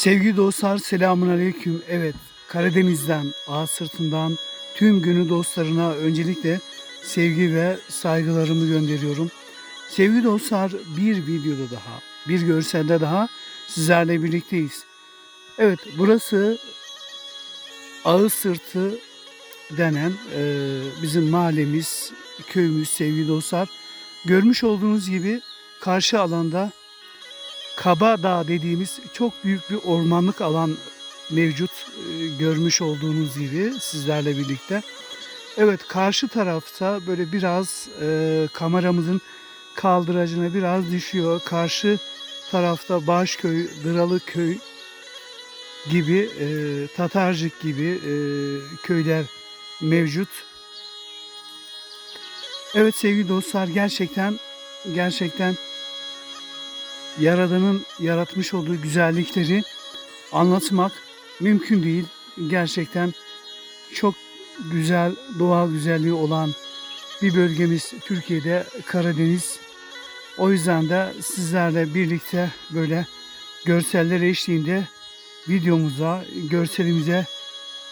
Sevgili dostlar selamun aleyküm. Evet Karadeniz'den, A sırtından tüm günü dostlarına öncelikle sevgi ve saygılarımı gönderiyorum. Sevgili dostlar bir videoda daha, bir görselde daha sizlerle birlikteyiz. Evet burası Ağız Sırtı denen e, bizim mahallemiz, köyümüz sevgili dostlar. Görmüş olduğunuz gibi karşı alanda Kaba Dağ dediğimiz çok büyük bir ormanlık alan mevcut e, görmüş olduğunuz gibi sizlerle birlikte. Evet karşı tarafta böyle biraz e, kameramızın kaldıracına biraz düşüyor. Karşı tarafta Başköy, Dıralıköy gibi e, Tatarcık gibi e, köyler mevcut. Evet sevgili dostlar gerçekten gerçekten Yaradan'ın yaratmış olduğu güzellikleri anlatmak mümkün değil. Gerçekten çok güzel doğal güzelliği olan bir bölgemiz Türkiye'de Karadeniz. O yüzden de sizlerle birlikte böyle görseller eşliğinde videomuza, görselimize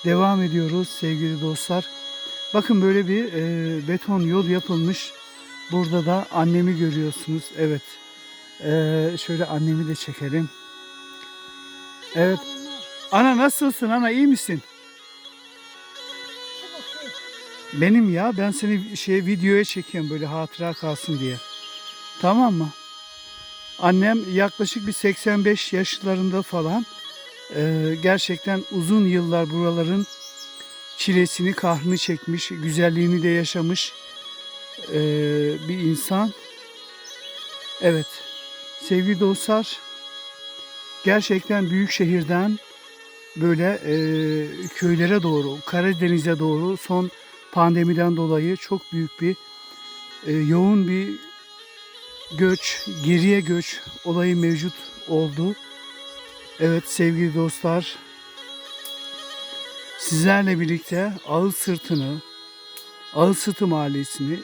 devam ediyoruz sevgili dostlar. Bakın böyle bir e, beton yol yapılmış. Burada da annemi görüyorsunuz. Evet. Ee, şöyle annemi de çekelim. Evet. Ana nasılsın ana iyi misin? Benim ya ben seni şey videoya çekiyorum böyle hatıra kalsın diye. Tamam mı? Annem yaklaşık bir 85 yaşlarında falan. Ee, gerçekten uzun yıllar buraların çilesini, kahrını çekmiş, güzelliğini de yaşamış ee, bir insan. Evet. Sevgili dostlar, gerçekten büyük şehirden böyle e, köylere doğru, Karadeniz'e doğru son pandemiden dolayı çok büyük bir e, yoğun bir göç, geriye göç olayı mevcut oldu. Evet sevgili dostlar, sizlerle birlikte Ağız Sırtı'nı, Ağız Sırtı Mahallesi'ni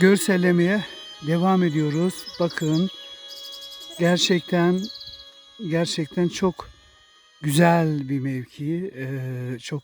görsellemeye devam ediyoruz. Bakın gerçekten gerçekten çok güzel bir mevki. Ee, çok